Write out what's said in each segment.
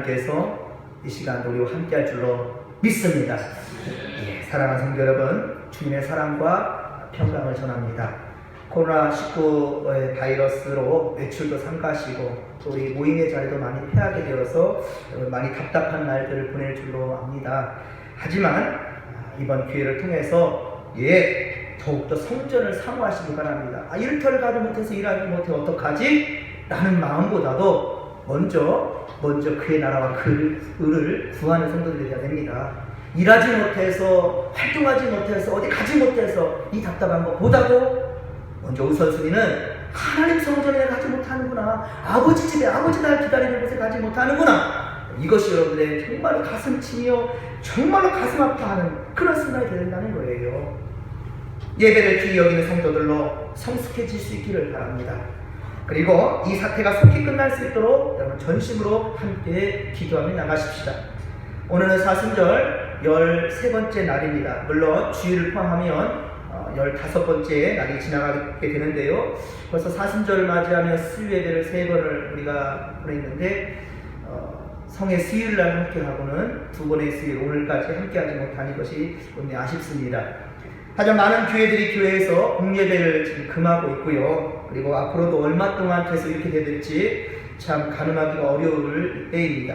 하나님께서 이 시간 우리와 함께 할 줄로 믿습니다. 예, 사랑하는 성도 여러분, 주님의 사랑과 평강을 전합니다. 코로나19 바이러스로 외출도 삼가시고 또 우리 모임의 자리도 많이 피하게 되어서 많이 답답한 날들을 보낼 줄로 압니다. 하지만 이번 기회를 통해서 예 더욱더 성전을 사모하시기 바랍니다. 아, 일터를 가지 못해서 일하지 못해 어떡하지? 라는 마음보다도 먼저 먼저 그의 나라와 그 을을 구하는 성도들이 되어야 됩니다. 일하지 못해서 활동하지 못해서 어디 가지 못해서 이 답답한 것보다도 먼저 우선순위는 하나님 성전에 가지 못하는구나. 아버지 집에 아버지 날 기다리는 곳에 가지 못하는구나. 이것이 여러분들의 정말로 가슴 치며 정말로 가슴 아파하는 그런 순간이 된다는 거예요. 예배를 귀히 여기는 성도들로 성숙해질 수 있기를 바랍니다 그리고 이 사태가 속히 끝날 수 있도록 여러분 전심으로 함께 기도하며 나가십시다 오늘은 사순절 13번째 날입니다 물론 주일을 포함하면 어, 15번째 날이 지나가게 되는데요. 벌써 사순절을 맞이하며 수요 예배를 세 번을 우리가 보냈는데 어, 성의 수요일 날 함께 하고는 두 번의 수요일 오늘까지 함께 하지 못하는 것이 너무 아쉽습니다. 하지만 많은 교회들이 교회에서 공예배를 지금 금하고 있고요. 그리고 앞으로도 얼마 동안 계속 이렇게 될지 참 가늠하기가 어려울 때입니다.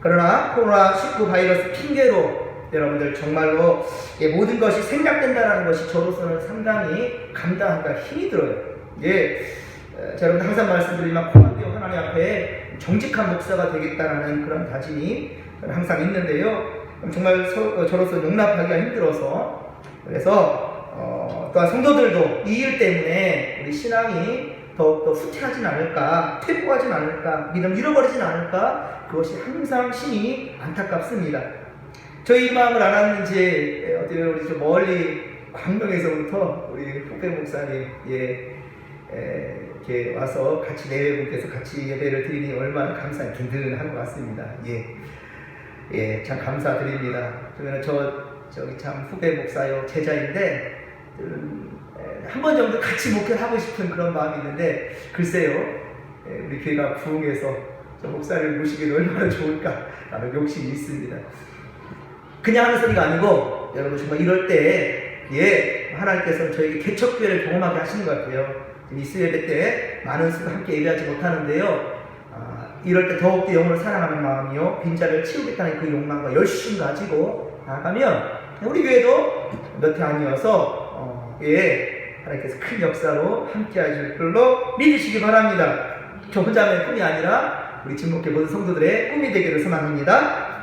그러나 코로나19 바이러스 핑계로 여러분들 정말로 예, 모든 것이 생략된다는 것이 저로서는 상당히 감당하기가 힘이 들어요. 예, 에, 자, 여러분 항상 말씀드리지만 코란데오 하나님 앞에 정직한 목사가 되겠다는 그런 다짐이 항상 있는데요. 정말 서, 어, 저로서 용납하기가 힘들어서 그래서 어, 또한 성도들도 이 일 때문에 우리 신앙이 더욱더 후퇴하진 않을까, 퇴보하진 않을까, 믿음 잃어버리진 않을까, 그것이 항상 심히 안타깝습니다. 저희 이 마음을 알았는지 어떻게 우리 좀 멀리 광명에서부터 우리 후배 목사님 예 에, 이렇게 와서 같이 내외분께서 같이 예배를 드리니 얼마나 감사한 든든한 것 같습니다. 예, 예, 참 감사드립니다. 그러면 저 저기 참 후배 목사요 제자인데 음, 한 번 정도 같이 목회를 하고 싶은 그런 마음이 있는데 글쎄요 예, 우리 교회가 부흥해서 저 목사를 모시기 얼마나 좋을까라는 욕심이 있습니다. 그냥 하는 소리가 아니고 여러분 정말 이럴 때 예, 하나님께서 저에게 개척교회를 경험하게 하시는 것 같아요. 이 수예배 때 많은 수가 함께 예배하지 못하는데요. 아, 이럴 때 더욱더 영혼을 사랑하는 마음이요. 빈자를 치우겠다는 그 욕망과 열심 가지고 나가면 우리 교회도 몇 해 아니어서 어, 예, 하나님께서 큰 역사로 함께 하실 줄로 믿으시기 바랍니다. 저 혼자의 꿈이 아니라 우리 진목회 모든 성도들의 꿈이 되기를 소망합니다.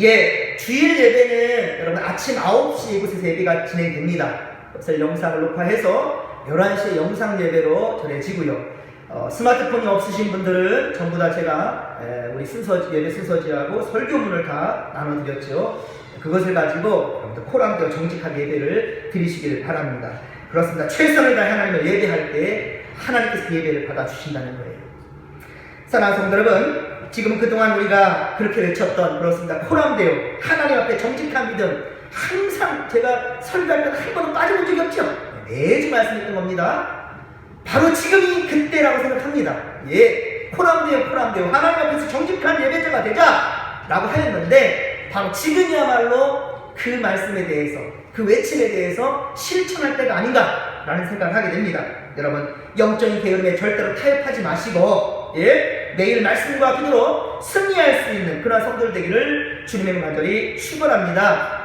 예, 주일 예배는 여러분 아침 9시 이곳에서 예배가 진행됩니다. 그래서 영상을 녹화해서 11시에 영상 예배로 전해지고요. 어, 스마트폰이 없으신 분들은 전부 다 제가 에, 우리 순서 예배 순서지하고 설교문을 다 나눠드렸죠. 그것을 가지고 코랑되어 정직한 예배를 드리시기를 바랍니다. 그렇습니다. 최선을 다해 하나님을 예배할 때 하나님께서 예배를 받아주신다는 거예요. 사랑하는 성도 여러분, 지금 그동안 우리가 그렇게 외쳤던 그렇습니다. 코람데요. 하나님 앞에 정직한 믿음. 항상 제가 설교할 때한 번은 빠져본 적이 없죠. 매주 말씀했던 겁니다. 바로 지금이 그때라고 생각합니다. 예. 코람데요, 코람데요. 하나님 앞에서 정직한 예배자가 되자! 라고 하였는데, 바로 지금이야말로 그 말씀에 대해서, 그 외침에 대해서 실천할 때가 아닌가! 라는 생각을 하게 됩니다. 여러분, 영적인 게으름에 절대로 타협하지 마시고, 예? 매일 말씀과 기도로 승리할 수 있는 그런 성도들 되기를 주님의 간절히 축원합니다.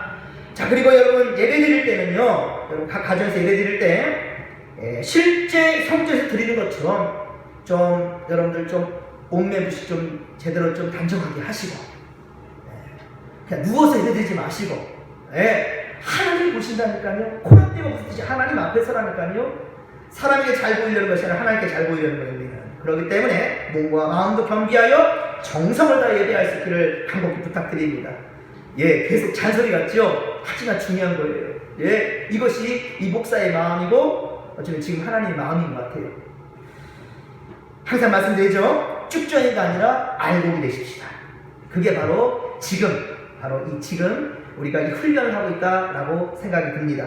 자 그리고 여러분 예배 드릴 때는요, 여러분 각 가정에서 예배 드릴 때 예, 실제 성전에서 드리는 것처럼 좀 여러분들 좀 옷매부시 좀 제대로 좀 단정하게 하시고 예, 그냥 누워서 예배 드리지 마시고 예, 하나님 보신다니까요. 코앞에 없듯이 하나님 앞에 서라니까요. 사람에게 잘 보이려는 것이 아니라 하나님께 잘 보이려는. 우리는. 그렇기 때문에 몸과 마음도 겸비하여 정성을 다해 예배할 수 있기를 간곡히 부탁드립니다. 예, 계속 잔소리 같죠? 하지만 중요한 거예요. 예, 이것이 이 목사의 마음이고 어쩌면 지금 하나님의 마음인 것 같아요. 항상 말씀드리죠. 쭉전이가 아니라 알곡이 되십시다. 그게 바로 지금, 바로 이 지금 우리가 이 훈련을 하고 있다라고 생각이 듭니다.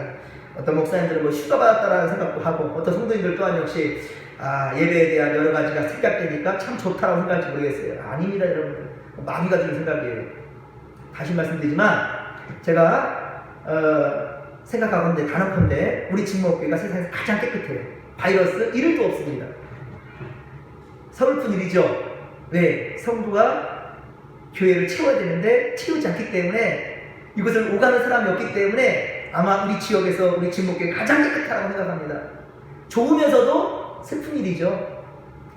어떤 목사님들은 뭐 휴가 받았다라는 생각도 하고 어떤 성도님들 또한 역시 아, 예배에 대한 여러 가지가 생각되니까 참 좋다고 생각할지 모르겠어요. 아닙니다, 여러분들. 마귀가 주는 생각이에요. 다시 말씀드리지만, 제가, 어, 생각하건대, 단언컨대, 우리 진목교회가 세상에서 가장 깨끗해요. 바이러스 1일도 없습니다. 서글픈 일이죠. 왜? 성도가 교회를 채워야 되는데, 채우지 않기 때문에, 이곳을 오가는 사람이 없기 때문에, 아마 우리 지역에서 우리 진목교회 가장 깨끗하다고 생각합니다. 좋으면서도 슬픈 일이죠.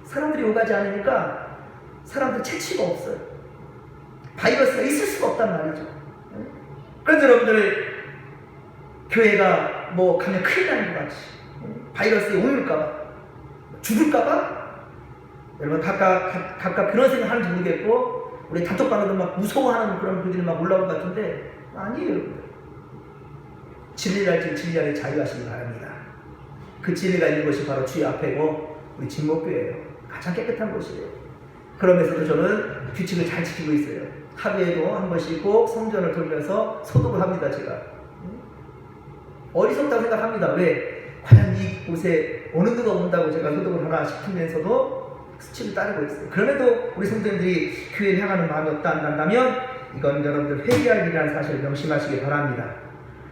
사람들이 오가지 않으니까 사람들 채취가 없어요. 바이러스가 있을 수가 없단 말이죠. 그런데 여러분들 교회가 뭐 가면 큰일 나는 것 같이 바이러스에 오일까봐 죽을까봐 여러분 각각 각- 각 각 그런 생각 하는지 모르겠고 우리 단톡방에도 막 무서워하는 그런 분들이 막 올라온 것 같은데 아니에요. 진리를 알지 진리를 자유하시기 바랍니다. 그 진리가 있는 것이 바로 주의 앞에고 우리 진목교예요. 가장 깨끗한 곳이에요. 그러면서도 저는 규칙을 잘 지키고 있어요. 하루에도 한 번씩 꼭 성전을 돌면서 소독을 합니다. 제가 어리석다고 생각합니다. 왜? 과연 이곳에 어느 누가 온다고 제가 소독을 하나 싶으면서도 수치를 따르고 있어요. 그럼에도 우리 성도님들이 교회를 향하는 마음이 없다 안 난다면 이건 여러분들 회개할 일이라는 사실을 명심하시기 바랍니다.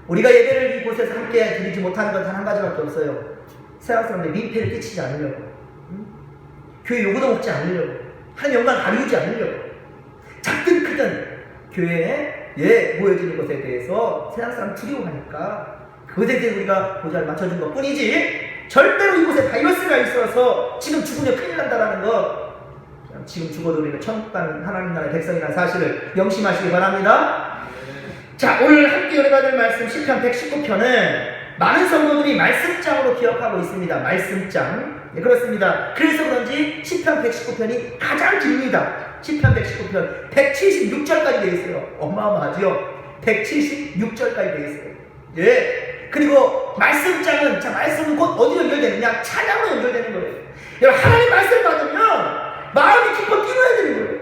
우리가 예배를 이곳에서 함께 드리지 못하는 건 단 한 가지밖에 없어요. 세상 사람들 민폐를 끼치지 않으려고. 응? 교회 요구도 먹지 않으려고. 한 영광 가리우지 않으려고. 작든 크든 교회에 예 모여지는 것에 대해서 세상 사람 두려워하니까 그것에 대해 우리가 보잘 맞춰준 것 뿐이지 절대로 이곳에 바이러스가 있어서 지금 죽으면 큰일 난다라는 거 그냥 지금 죽어도 우리는 천국 가는 하나님 나라의 백성이라는 사실을 명심하시기 바랍니다. 자, 오늘 함께 열어받을 말씀 10편 119편은 많은 성도들이 말씀장으로 기억하고 있습니다. 말씀장. 네, 그렇습니다. 그래서 그런지 10편 119편이 가장 깁니다. 10편 119편 176절까지 되어 있어요. 어마어마하죠? 176절까지 되어 있어요. 예. 그리고 말씀장은 자 말씀은 곧 어디로 연결되느냐? 찬양으로 연결되는 거예요. 여러분 하나님 말씀 받으면 마음이 기뻐 뛰어야 되는 거예요.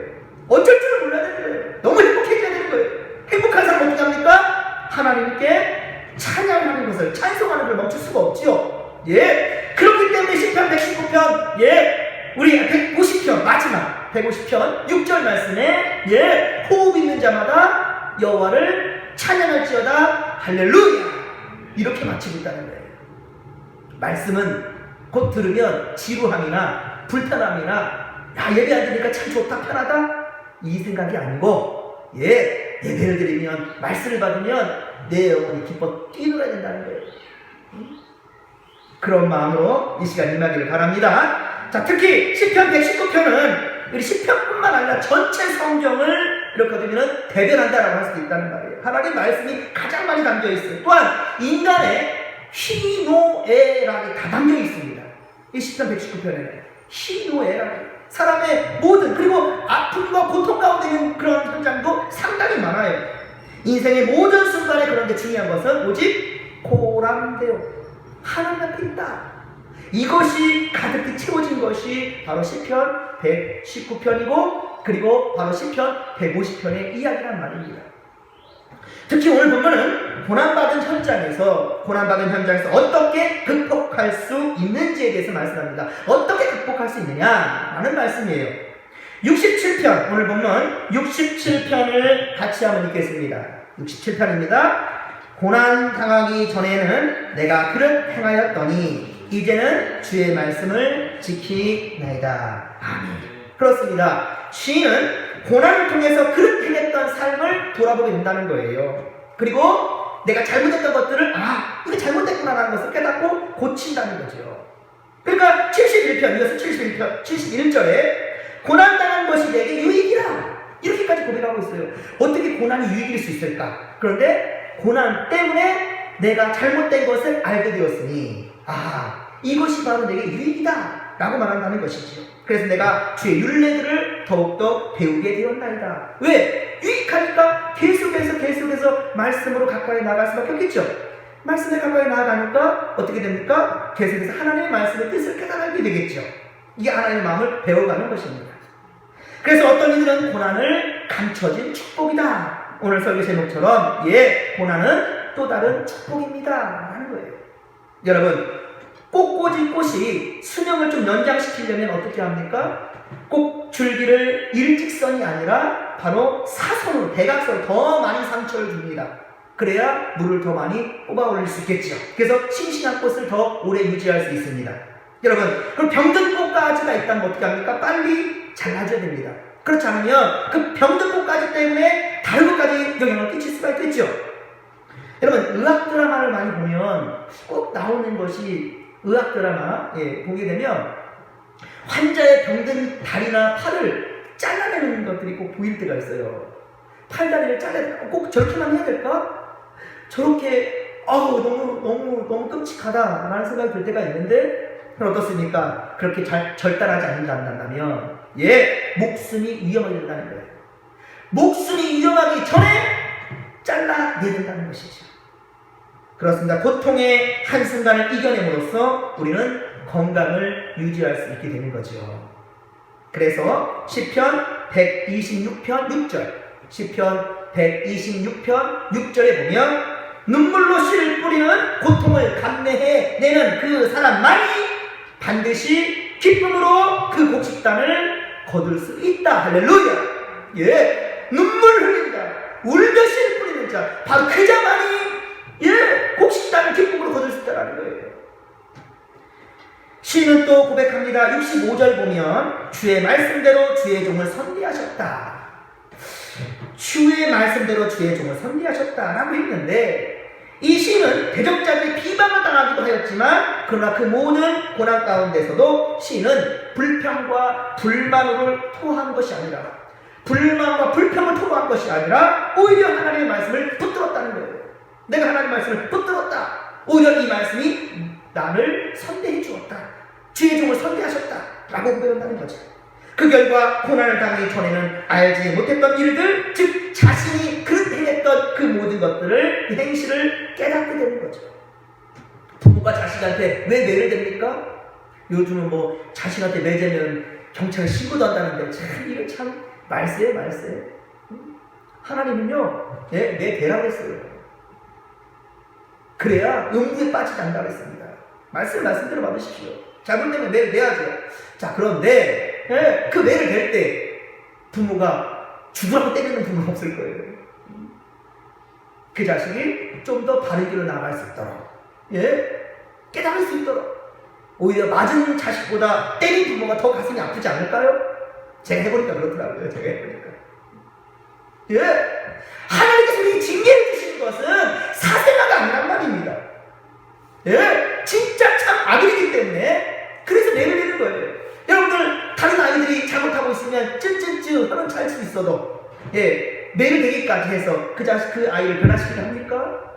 어쩔 줄을 몰라야 되는 거예요. 너무 행복해져야 되는 거예요. 행복한 사람 어떻게 합니까? 하나님께 찬양하는 것을 찬송하는 걸 멈출 수가 없지요. 예. 그렇기 때문에 10편 119편 예. 우리 150편 마지막 150편 6절 말씀에 예. 호흡 있는 자마다 여호와를 찬양할지어다 할렐루야. 이렇게 마치고 있다는 거예요. 말씀은 곧 들으면 지루함이나 불편함이나 야 예배 안 드니까 참 좋다 편하다 이 생각이 아니고 예 예배를 드리면 말씀을 받으면 내 영혼이 기뻐 뛰놀아야 된다는 거예요. 음? 그런 마음으로 이 시간 임하기를 바랍니다. 자 특히 10편 119편은 우리 10편뿐만 아니라 전체 성경을 이렇게 보면 대변한다라고 할 수도 있다는 말이에요. 하나님 말씀이 가장 많이 담겨 있어요. 또한 인간의 희노애락이 다 담겨 있습니다. 이 10편 119편에는 희노애락 사람의 모든 그리고 아픔과 고통 가운데 있는 그런 현장도 상당히 많아요. 인생의 모든 순간에 그런 게 중요한 것은 오직 고람되어 하나님 앞에 있다. 이것이 가득히 채워진 것이 바로 시편 119편이고 그리고 바로 시편 150편의 이야기란 말입니다. 특히 오늘 보면은 고난받은 현장에서 고난받은 현장에서 어떻게 극복할 수 있는지에 대해서 말씀합니다. 어떻게 극복할 수 있느냐? 라는 말씀이에요. 67편 오늘 보면 67편을 같이 한번 읽겠습니다. 67편입니다. 고난 당하기 전에는 내가 그릇 행하였더니 이제는 주의 말씀을 지키나이다. 아멘. 그렇습니다. 시인은 고난을 통해서 그릇 행했던 삶을 돌아보게 된다는 거예요. 그리고 내가 잘못했던 것들을 아 이거 잘못됐구나라는 것을 깨닫고 고친다는 거죠. 그러니까 71편 이어서 71편 71절에 고난당한 것이 내게 유익이라 이렇게까지 고백하고 있어요. 어떻게 고난이 유익일 수 있을까? 그런데 고난 때문에 내가 잘못된 것을 알게 되었으니 아 이것이 바로 내게 유익이다 라고 말한다는 것이죠. 그래서 내가 주의 윤례들을 더욱더 배우게 되었나이다. 왜? 유익하니까 계속해서 계속해서 말씀으로 가까이 나갈 수밖에 없겠죠. 말씀에 가까이 나아가니까 어떻게 됩니까? 계속해서 하나님의 말씀의 뜻을 깨달게 되겠죠. 이게 하나님의 마음을 배워가는 것입니다. 그래서 어떤 이들은 고난을 감춰진 축복이다. 오늘 설교 제목처럼 예, 고난은 또 다른 축복입니다. 하는 거예요. 여러분, 꽃꽂이 꽃이 수명을 좀 연장시키려면 어떻게 합니까? 꼭 줄기를 일직선이 아니라 바로 사선으로 대각선으로 더 많이 상처를 줍니다. 그래야 물을 더 많이 뽑아 올릴 수 있겠죠. 그래서 싱싱한 꽃을 더 오래 유지할 수 있습니다. 여러분, 그럼 병든 꽃가지가 있다면 어떻게 합니까? 빨리 잘라줘야 됩니다. 그렇지 않으면 그 병든 꽃가지 때문에 다른 것까지 영향을 끼칠 수가 있겠죠. 여러분, 의학 드라마를 많이 보면 꼭 나오는 것이 의학 드라마 예, 보게 되면 환자의 병든 다리나 팔을 잘라내는 것들이 꼭 보일 때가 있어요. 팔다리를 잘라야 꼭 저렇게만 해야 될까? 저렇게 아우 너무 너무 너무 끔찍하다라는 생각이 들 때가 있는데 어떻습니까? 그렇게 잘 절단하지 않는다면 예 목숨이 위험하게 된다는 거예요. 목숨이 위험하기 전에 잘라내야 된다는 것이죠. 그렇습니다. 고통의 한순간을 이겨냄으로써 우리는 건강을 유지할 수 있게 되는 거죠. 그래서 시편 126편 6절, 시편 126편 6절에 보면 눈물로 씨를 뿌리는 고통을 감내해 내는 그 사람만이 반드시 기쁨으로 그 곡식단을 거둘 수 있다. 할렐루야. 예, 눈물 흘린다. 울며 씨를 뿌리는 자, 바로 그 자만이 예, 곡식단을 기쁨으로 거둘 수 있다라는 거예요. 시인은 또 고백합니다. 65절 보면 주의 말씀대로 주의 종을 선리하셨다. 주의 말씀대로 주의 종을 선리하셨다라고 했는데 이 시인은 대적자들이 비방을 당하기도 하였지만 그러나 그 모든 고난 가운데서도 시인은 불평과 불만을 토한 것이 아니라 불만과 불평을 토로한 것이 아니라 오히려 하나님의 말씀을 붙들었다는 거예요. 내가 하나님의 말씀을 붙들었다. 오히려 이 말씀이 나를 선대해 주었다. 주의 종을 선대하셨다. 라고 고백한다는 거죠. 그 결과 고난을 당하기 전에는 알지 못했던 일들, 즉 자신이 그 행했던 그 모든 것들을 그 행실을 깨닫게 되는 거죠. 부모가 자식한테 왜 매를 댑니까? 요즘은 뭐 자식한테 매재면 경찰에 신고도 한다는데 참 이거 참 말세요 말세. 하나님은요 예, 내 대라고 했어요. 그래야 음부에 빠지지 않는다고 했습니다. 말씀 말씀대로 받으십시오. 잘못되면 매를 내야죠. 자 그런데 예, 그 매를 댈 때 부모가 죽으라고 때리는 부모는 없을 거예요. 그 자식이 좀 더 바른 길로 나아갈 수 있도록 예 깨달을 수 있도록 오히려 맞은 자식보다 때린 부모가 더 가슴이 아프지 않을까요? 제가 해보니까 그렇더라고요. 제가 해보니까 예 하나님께서 우리 징계해 것은 사생아가 아니란 말입니다. 예 진짜 참 아들이기 때문에 그래서 매를 내는 거예요. 여러분들 다른 아이들이 잘못하고 있으면 쯔쯔쯔 하면 잘수 있어도 예 매를 되기까지 해서 그 자식 그 아이를 변화시키려 합니까?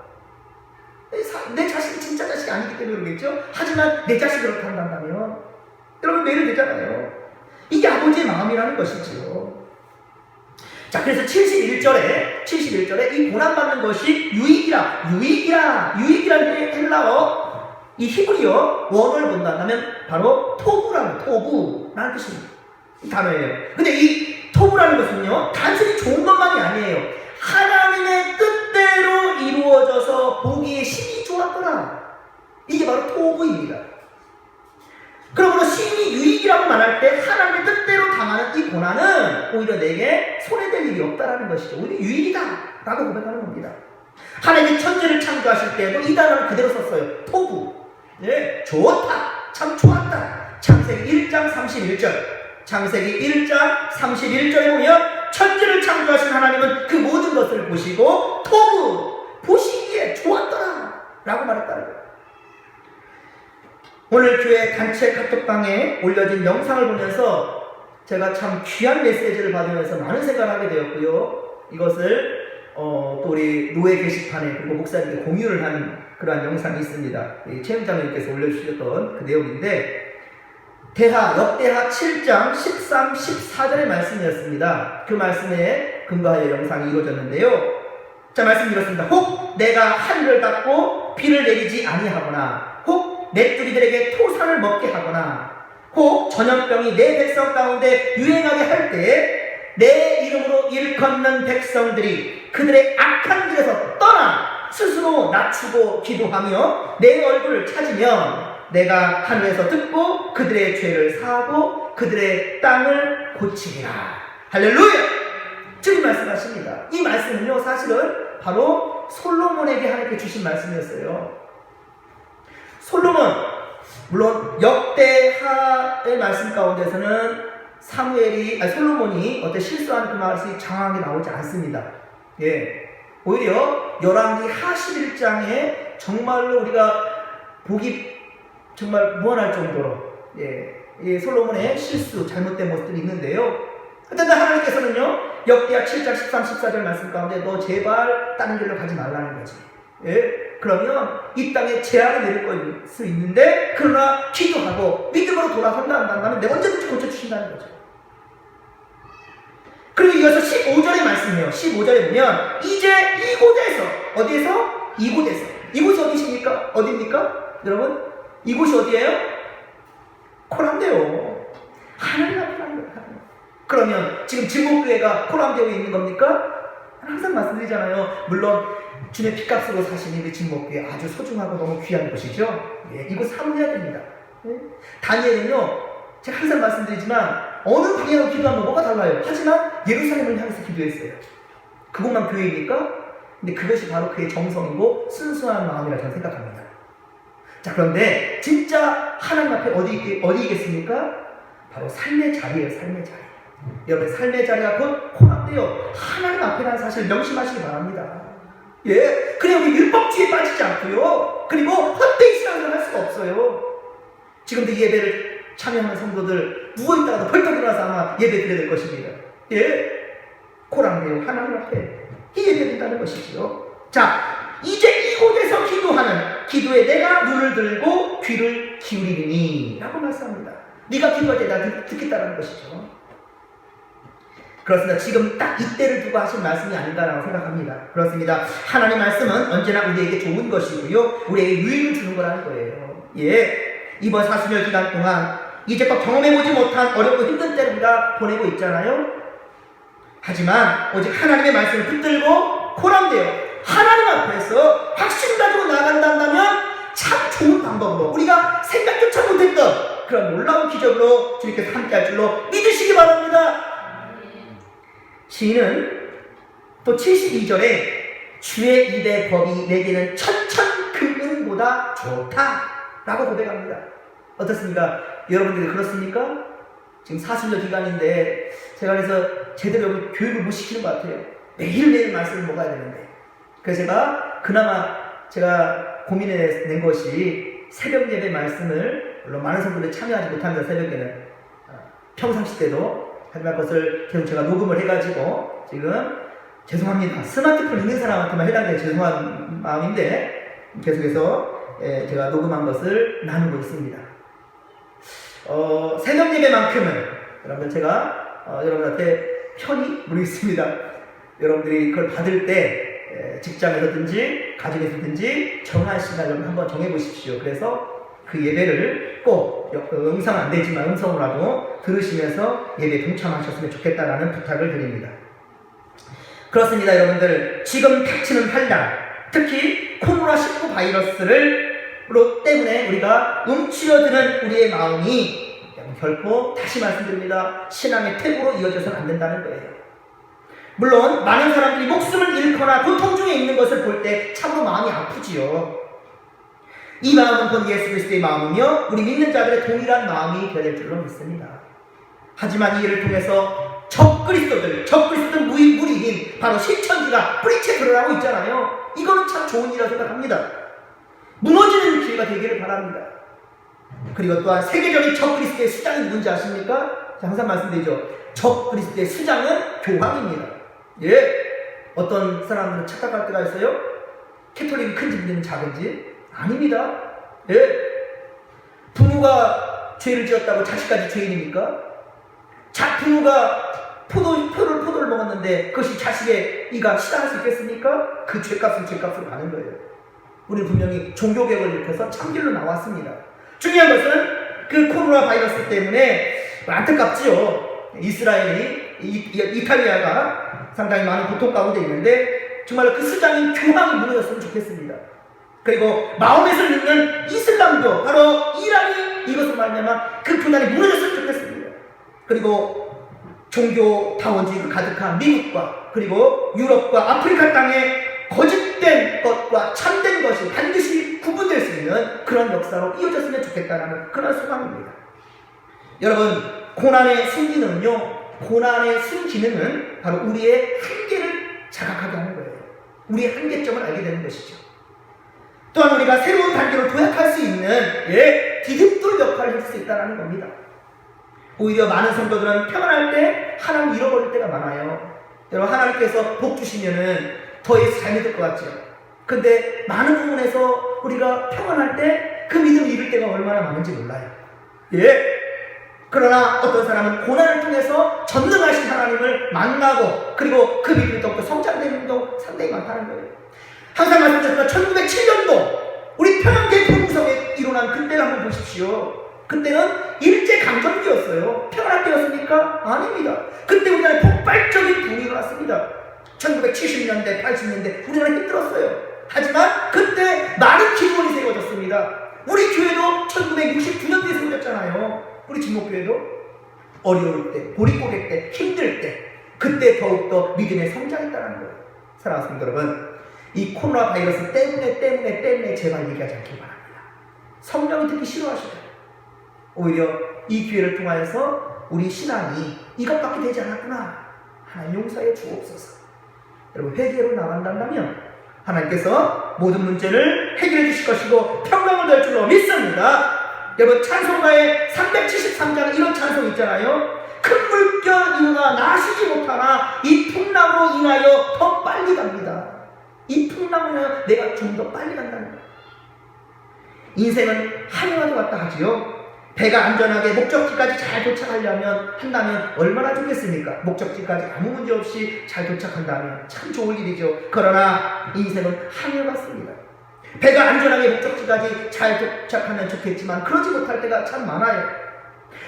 내, 자식이 진짜 자식이 아니기 때문에 그러겠죠. 하지만 내 자식이 그렇다 한다면 여러분 매를 되잖아요. 이게 아버지의 마음이라는 것이지요. 자, 그래서 71절에, 71절에 이 고난받는 것이 유익이라, 유익이라, 유익이라는 헬라어, 이 히브리어 원어를 본다면 바로 토부라는, 토부라는 뜻입니다. 이 단어예요. 근데 이 토부라는 것은요, 단순히 좋은 것만이 아니에요. 하나님의 뜻대로 이루어져서 보기에 심히 좋았더라. 이게 바로 토부입니다. 그러므로 시인이 유익이라고 말할 때 하나님의 뜻대로 당하는 이 고난은 오히려 내게 손해될 일이 없다라는 것이죠. 오히려 유익이다 라고 고백하는 겁니다. 하나님이 천지를 창조하실 때도 이 단어를 그대로 썼어요. 토부. 예, 좋다. 참 좋았다. 창세기 1장 31절. 창세기 1장 31절에 보면 천지를 창조하신 하나님은 그 모든 것을 보시고 토부 보시기에 좋았더라 라고 말했다는 거예요. 오늘 교회 단체 카톡방에 올려진 영상을 보면서 제가 참 귀한 메시지를 받으면서 많은 생각을 하게 되었고요. 이것을 어, 또 우리 노예 게시판에 그리고 목사님께 공유를 한 그러한 영상이 있습니다. 이 최영장님께서 올려주셨던 그 내용인데 대하 역대하 7장 13, 14절의 말씀이었습니다. 그 말씀에 근거하여 영상이 이루어졌는데요. 자 말씀 이렇습니다. 혹 내가 하늘을 닫고 비를 내리지 아니하거나 혹 맷두리들에게 토산을 먹게 하거나 혹 전염병이 내 백성 가운데 유행하게 할 때에 내 이름으로 일컫는 백성들이 그들의 악한 길에서 떠나 스스로 낮추고 기도하며 내 얼굴을 찾으면 내가 하늘에서 듣고 그들의 죄를 사하고 그들의 땅을 고치리라. 할렐루야! 주님 말씀하십니다. 이 말씀은요, 사실은 바로 솔로몬에게 하나님께 주신 말씀이었어요. 솔로몬, 물론 역대하의 말씀 가운데서는 사무엘이, 아니, 솔로몬이 어떤 실수하는 그 말씀이 장황하게 나오지 않습니다. 예. 오히려 열왕기 하 11장에 정말로 우리가 보기 정말 무한할 정도로 예, 이 솔로몬의 실수, 잘못된 모습들이 있는데요. 근데 하나님께서는요, 역대하 7장 13, 14절 말씀 가운데 너 제발 다른 길로 가지 말라는 거지. 예? 그러면 이 땅에 재앙을 내릴 수 있는데, 그러나 기도하고 믿음으로 돌아선다 한다면 내가 언제든지 고쳐주신다는 거죠. 그리고 이어서 15절의 말씀이에요. 15절에 보면, 이제 이곳에서, 어디에서? 이곳에서. 이곳이 어디십니까? 어디입니까? 여러분? 이곳이 어디예요? 거예요. 하나님. 그러면 지금 진목교회가 코람되어 있는 겁니까? 항상 말씀드리잖아요. 물론 주의 피값으로 사신 이 진목교회 아주 소중하고 너무 귀한 곳이죠. 예, 이곳 사모해야 됩니다. 예? 다니엘은요. 제가 항상 말씀드리지만 어느 방향으로 기도하면 뭐가 달라요. 하지만 예루살렘을 향해서 기도했어요. 그것만 교회입니까? 근데 그것이 바로 그의 정성이고 순수한 마음이라 저는 생각합니다. 자, 그런데 진짜 하나님 앞에 어디, 있, 어디겠습니까? 바로 삶의 자리예요, 삶의 자리. 여러분, 삶의 자리가 곧 코앞되어 하나님 앞이라는 사실 명심하시기 바랍니다. 예. 그래, 우리 율법주의에 빠지지 않고요. 그리고 헛되이 신앙을 할 수가 없어요. 지금도 이 예배를 참여하는 성도들 누워 있다가도 벌떡 일어나서 아마 예배 드려야 될 것입니다. 예. 코랑내요 하나님 앞에 이 예배된다는 것이지요. 자, 이제 이곳에서 기도하는 기도에 내가 눈을 들고 귀를 기울이니 라고 말씀합니다. 네가 기도할 때 내가 듣겠다는 것이죠. 그렇습니다. 지금 딱 이때를 두고 하신 말씀이 아닌가라고 생각합니다. 그렇습니다. 하나님 말씀은 언제나 우리에게 좋은 것이고요. 우리에게 유익을 주는 거라는 거예요. 예. 이번 사순절 기간 동안 이제껏 경험해보지 못한 어렵고 힘든 때를 우리가 보내고 있잖아요. 하지만 오직 하나님의 말씀을 붙들고 코람되어 하나님 앞에서 확신 가지고 나간다면 참 좋은 방법으로 우리가 생각조차 못했던 그런 놀라운 기적으로 주님께서 함께 할 줄로 믿으시기 바랍니다. 시인은 또 72절에 주의 입의 법이 내게는 천천 금은보다 좋다 라고 고백합니다. 어떻습니까? 여러분들이 그렇습니까? 지금 사순절 기간인데 제가 그래서 제대로 교육을 못 시키는 것 같아요. 매일 매일 말씀을 먹어야 되는데. 그래서 제가 그나마 제가 고민해 낸 것이 새벽 예배 말씀을 물론 많은 성도들이 참여하지 못합니다. 새벽에는 어, 평상시 때도 하지만 그것을 계속 제가 녹음을 해가지고 지금 죄송합니다. 스마트폰 있는 사람한테만 해당되는 죄송한 마음인데 계속해서 예, 제가 녹음한 것을 나누고 있습니다. 어, 새벽 예배만큼은 여러분 제가 어, 여러분한테 편히 모르겠습니다. 여러분들이 그걸 받을 때 에, 직장에서든지 가정에서든지 정한 시간을 한번 정해보십시오. 그래서 그 예배를 꼭 여- 그 영상 안 되지만 음성으로라도 들으시면서 예배 동참하셨으면 좋겠다라는 부탁을 드립니다. 그렇습니다, 여러분들. 지금 닥치는 환란, 특히 코로나19 바이러스를 로 때문에 우리가 움츠려드는 우리의 마음이 결코 다시 말씀드립니다. 신앙의 퇴보로 이어져서는 안 된다는 거예요. 물론 많은 사람들이 목숨을 잃거나 고통 중에 있는 것을 볼 때 참으로 마음이 아프지요. 이 마음은 본 예수 그리스도의 마음이며 우리 믿는 자들의 동일한 마음이 되어야 될 줄로 믿습니다. 하지만 이 일을 통해서 적 그리스도들, 적 그리스도들 무인 무리인 바로 실천지가 뿌리채 드러나고 있잖아요. 이거는 참 좋은 일이라고 생각합니다. 무너지는 기회가 되기를 바랍니다. 그리고 또한 세계적인 적 그리스도의 수장이 누군지 아십니까? 자, 항상 말씀드리죠. 적 그리스도의 수장은 교황입니다. 예. 어떤 사람들은 착각할 때가 있어요. 캐톨릭이 큰지 믿는 작은지? 아닙니다. 예. 부모가 죄를 지었다고 자식까지 죄인입니까? 자, 부모가 포도, 표를, 포도를 먹었는데 그것이 자식의 이가 시달할 수 있겠습니까? 그 죄값은 죄값으로 가는 거예요. 우리는 분명히 종교개혁을 일으켜서 참길로 나왔습니다. 중요한 것은 그 코로나 바이러스 때문에 안타깝지요. 이스라엘이, 이, 이, 이탈리아가 상당히 많은 고통 가운데 있는데 정말 그 수장인 교황이 무너졌으면 좋겠습니다. 그리고 마음에서 믿는 이슬람도 바로 이란이 이것을 말하면 그 분단이 무너졌으면 좋겠습니다. 그리고 종교 다원주의가 가득한 미국과 그리고 유럽과 아프리카 땅에 거짓된 것과 참된 것이 반드시 구분될 수 있는 그런 역사로 이어졌으면 좋겠다는 그런 소망입니다. 여러분 고난의 순기능은요 고난의 순기능은 바로 우리의 한계를 자각하게 하는 거예요. 우리의 한계점을 알게 되는 것이죠. 또한 우리가 새로운 단계로 도약할 수 있는 예, 디딤돌 역할을 할 수 있다는 겁니다. 오히려 많은 성도들은 평안할 때 하나님 잃어버릴 때가 많아요. 여러분 하나님께서 복 주시면은 더 예수 잘 믿을 것 같죠. 근데 많은 부분에서 우리가 평안할 때 그 믿음을 잃을 때가 얼마나 많은지 몰라요. 예. 그러나 어떤 사람은 고난을 통해서 전능하신 하나님을 만나고 그리고 그 믿음이 더욱더 성장되는 경우 상당히 많다는 거예요. 항상 말씀드렸지만 1907년도 우리 평양계 본구성에 일어난 그때를 한번 보십시오. 그때는 일제 강점기였어요. 평안할 때였습니까? 아닙니다. 그때 우리나라에 폭발적인 붐이 일어났습니다. 1970년대, 80년대 우리나라 힘들었어요. 하지만 그때 많은 기본이 세워졌습니다. 우리 교회도 1969년도에 세워졌잖아요. 우리 진목교회도 어려울 때, 보릿고개 때, 힘들 때 그때 더욱더 믿음의 성장했다는 거예요. 사랑하는 여러분, 이 코로나 바이러스 때문에 때문에 때문에 제발 얘기하지 않길 바랍니다. 성령이 듣기 싫어하시죠. 오히려 이 기회를 통하여서 우리 신앙이 이것밖에 되지 않았구나. 하나님 용서해 주옵소서. 여러분 회개로 나간다면 하나님께서 모든 문제를 해결해 주실 것이고 평강을 될 줄로 믿습니다. 여러분 찬송가의 373장 이런 찬송 있잖아요. 큰 물결 인하 나시지 못하나 이 풍랑으로 인하여 더 빨리 갑니다. 이 풍랑으로 내가 좀 더 빨리 간다는 거예요. 인생은 하늘과도 같다 하지요. 배가 안전하게 목적지까지 잘 도착하려면 한다면 얼마나 좋겠습니까? 목적지까지 아무 문제 없이 잘 도착한다면 참 좋을 일이죠. 그러나 인생은 하늘 같습니다. 배가 안전하게 목적지까지 잘 도착하면 좋겠지만 그러지 못할 때가 참 많아요.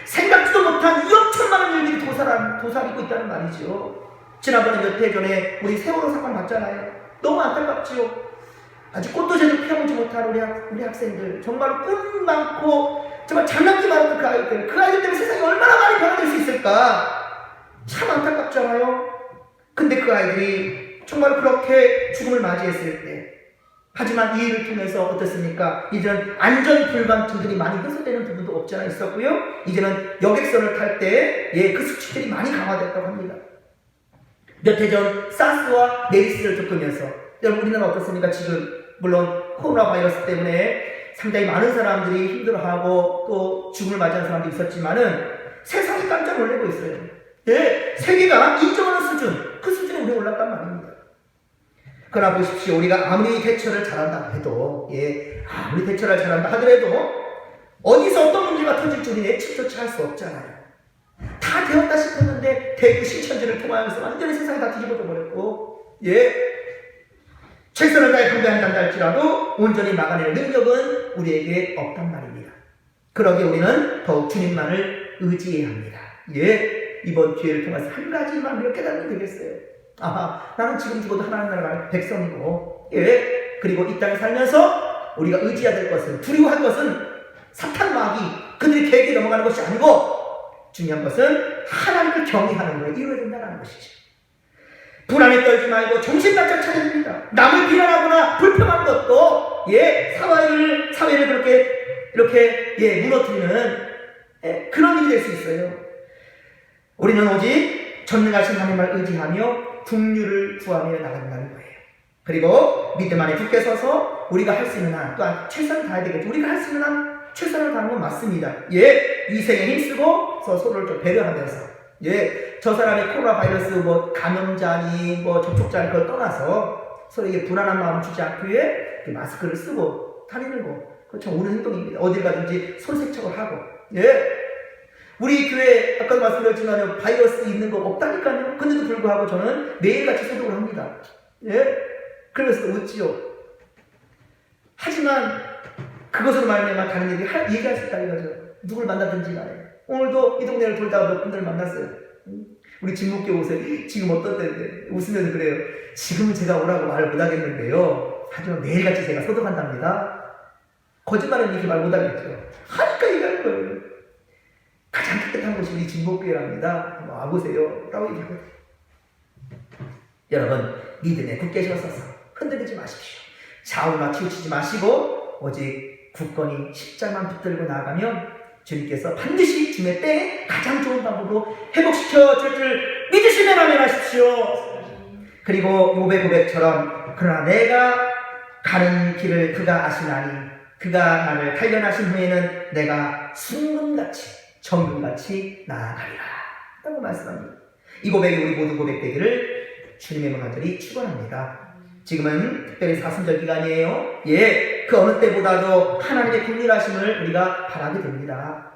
생각지도 못한 위험천만한 일들이 도살, 도사리고 있다는 말이죠. 지난번에 몇 해 전에 우리 세월호 사건 봤잖아요. 너무 안타깝지요. 아직 꽃도 제대로 피워보지 못한 우리, 학, 우리 학생들. 정말 꿈 많고 정말 장난기 많았던 그 아이들. 그 아이들 때문에 세상이 얼마나 많이 변화될 수 있을까? 참 안타깝잖아요. 근데 그 아이들이 정말 그렇게 죽음을 맞이했을 때 하지만 이 일을 통해서 어떻습니까? 이제는 안전 불감증들이 많이 해소되는 부분도 없지 않아 있었고요. 이제는 여객선을 탈 때 예, 그 수칙들이 많이 강화됐다고 합니다 몇 해 전 사스와 메리스를 겪으면서 여러분 우리나라 어떻습니까? 지금 물론 코로나 바이러스 때문에 상당히 많은 사람들이 힘들어하고 또 죽음을 맞이하는 사람도 있었지만은 세상이 깜짝 놀라고 있어요. 예, 세계가 인정하는 수준, 그 수준에 우리 올랐단 말입니다. 그러나 보십시오. 우리가 아무리 대처를 잘한다 해도, 예, 아무리 대처를 잘한다 하더라도 어디서 어떤 문제가 터질 줄이 예측조차 할 수 없잖아요. 다 되었다 싶었는데 대구 신천지를 통하여서 완전히 세상이 다 뒤집어져 버렸고, 예, 최선을 다해 경배한다 할지라도 온전히 막아낼 능력은 우리에게 없단 말입니다. 그러기에 우리는 더욱 주님만을 의지해야 합니다. 예, 이번 기회를 통해서 한 가지만 우리가 깨닫으면 되겠어요. 아하, 나는 지금 죽어도 하나님 나라가 백성이고, 예, 그리고 이 땅에 살면서 우리가 의지해야 될 것은, 두려워할 것은 사탄 마귀, 그들이 계획에 넘어가는 것이 아니고, 중요한 것은 하나님을 경외하는 거에 이루어야 된다는 것이죠. 불안에 떨지 말고 정신 바짝 차려야 됩니다. 남을 비난하거나 불평하는 것도 예 사회를 사회를 그렇게 이렇게 예 무너뜨리는 예, 그런 일이 될 수 있어요. 우리는 오직 전능하신 하나님을 의지하며 국류를 구하며 나간다는 거예요. 그리고 믿음 안에 굳게 서서 우리가 할 수 있는 한 또한 최선을 다해야 되겠죠. 우리가 할 수 있는 한 최선을 다하는 건 맞습니다. 예, 이생에 힘쓰고 서로를 좀 배려하면서 예, 저 사람이 코로나 바이러스 뭐 감염자니 뭐 접촉자니 그걸 떠나서 서로에게 불안한 마음을 주지 않기 위해 마스크를 쓰고 다니는 거. 참 옳은 행동입니다. 어딜 가든지 손세척을 하고. 예. 우리 교회 아까도 말씀드렸지만 바이러스 있는 거 없다니까요. 근데도 불구하고 저는 매일같이 소독을 합니다. 예. 그러면서 웃지요. 하지만 그것으로 말미암아 다른 얘기 할, 얘기할 수 있다 이거죠. 누굴 만나든지 간에. 오늘도 이 동네를 돌다가 몇 분들 만났어요. 우리 진목교 오세요. 지금 어떤 때인데 웃으면서 그래요. 지금은 제가 오라고 말을 못하겠는데요. 하지만 매일같이 제가 소독한답니다. 거짓말은 이렇게 말 못하겠죠. 하니까 얘기할 거예요. 가장 깨끗한 곳이 우리 진복교회랍니다. 한번 와보세요. 라고 얘기하거든요. 여러분, 믿음에 굳게 서서서 흔들리지 마십시오. 좌우나 치우치지 마시고, 오직 굳건히 십자만 붙들고 나아가면 주님께서 반드시 주님의 때에 가장 좋은 방법으로 회복시켜 줄 줄 믿으시면 아멘 하십시오. 그리고 요배 고백처럼 그러나 내가 가는 길을 그가 아시나니 그가 나를 단련하신 후에는 내가 순금같이 정금같이 나아가리라 라고 말씀합니다. 이 고백이 우리 모두 고백되기를 주님의 문화들이 축원합니다. 지금은 특별히 사순절 기간이에요. 예, 그 어느 때보다도 하나님의 국률하심을 우리가 바라게 됩니다.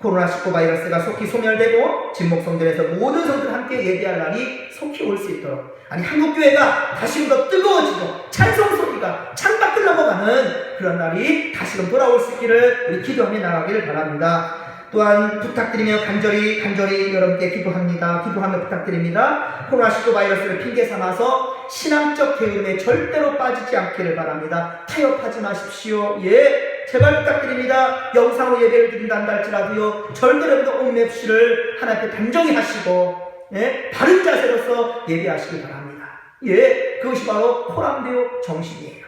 코로나19 바이러스가 속히 소멸되고 진목성전에서 모든 성들 함께 예배할 날이 속히 올 수 있도록 아니 한국교회가 다시금 더 뜨거워지고 찬송 소리가 창밖을 넘어가는 그런 날이 다시금 돌아올 수 있기를 우리 기도하며 나가기를 바랍니다. 또한 부탁드리며 간절히 간절히 여러분께 기도합니다. 기도하며 부탁드립니다. 코로나 19 바이러스를 핑계 삼아서 신앙적 게으름에 절대로 빠지지 않기를 바랍니다. 타협하지 마십시오. 예, 제발 부탁드립니다. 영상으로 예배를 드린다 할지라도요, 절대로 여러분들 온맵시를 하나님께 단정히 하시고, 예, 바른 자세로서 예배하시기 바랍니다. 예, 그것이 바로 코람데오 정신이에요.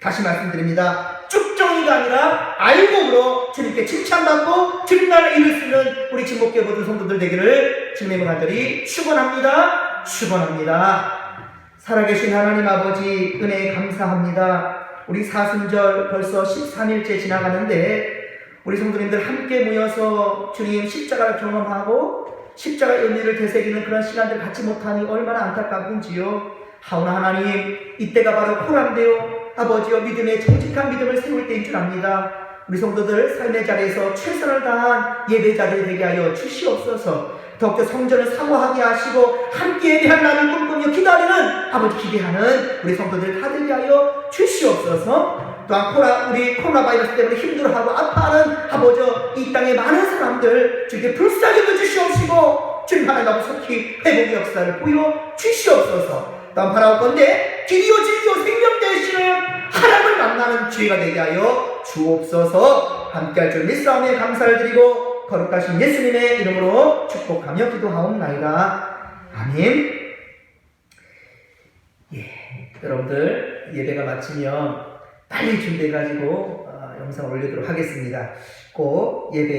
다시 말씀드립니다. 쭉정이가 아니라 알곡으로 주님께 칭찬받고 주님 나라 일을 쓰는 우리 진목교 모든 성도들 되기를 주님의 문화들이 축원합니다. 축원합니다. 살아계신 하나님 아버지 은혜에 감사합니다. 우리 사순절 벌써 13일째 지나가는데 우리 성도님들 함께 모여서 주님 십자가를 경험하고 십자가의 의미를 되새기는 그런 시간들 갖지 못하니 얼마나 안타까운지요. 하오나 하나님 이때가 바로 코람데요 아버지여 믿음의 정직한 믿음을 세울 때인 줄 압니다. 우리 성도들 삶의 자리에서 최선을 다한 예배자들이 되게 하여 주시옵소서. 더욱더 성전을 사모하게 하시고 함께 예배할 날을 꿈꾸며 기다리는 아버지 기대하는 우리 성도들 다 되게 하여 주시옵소서. 또한 코라 우리 코로나 바이러스 때문에 힘들어하고 아파하는 아버지 이 땅의 많은 사람들 주께 불쌍히 주시옵시고 주님 하나님 아버지 속히 회복의 역사를 보여 주시옵소서. 다음 바라올 건데 길이요 진리요 생명 되시는 하나님을 만나는 기회가 되게 하여 주옵소서. 함께할 줄 믿사오며 감사를 드리고 거룩하신 예수님의 이름으로 축복하며 기도하옵나이다. 아멘. 예, 여러분들 예배가 마치면 빨리 준비해가지고 어, 영상 올리도록 하겠습니다. 꼭 예배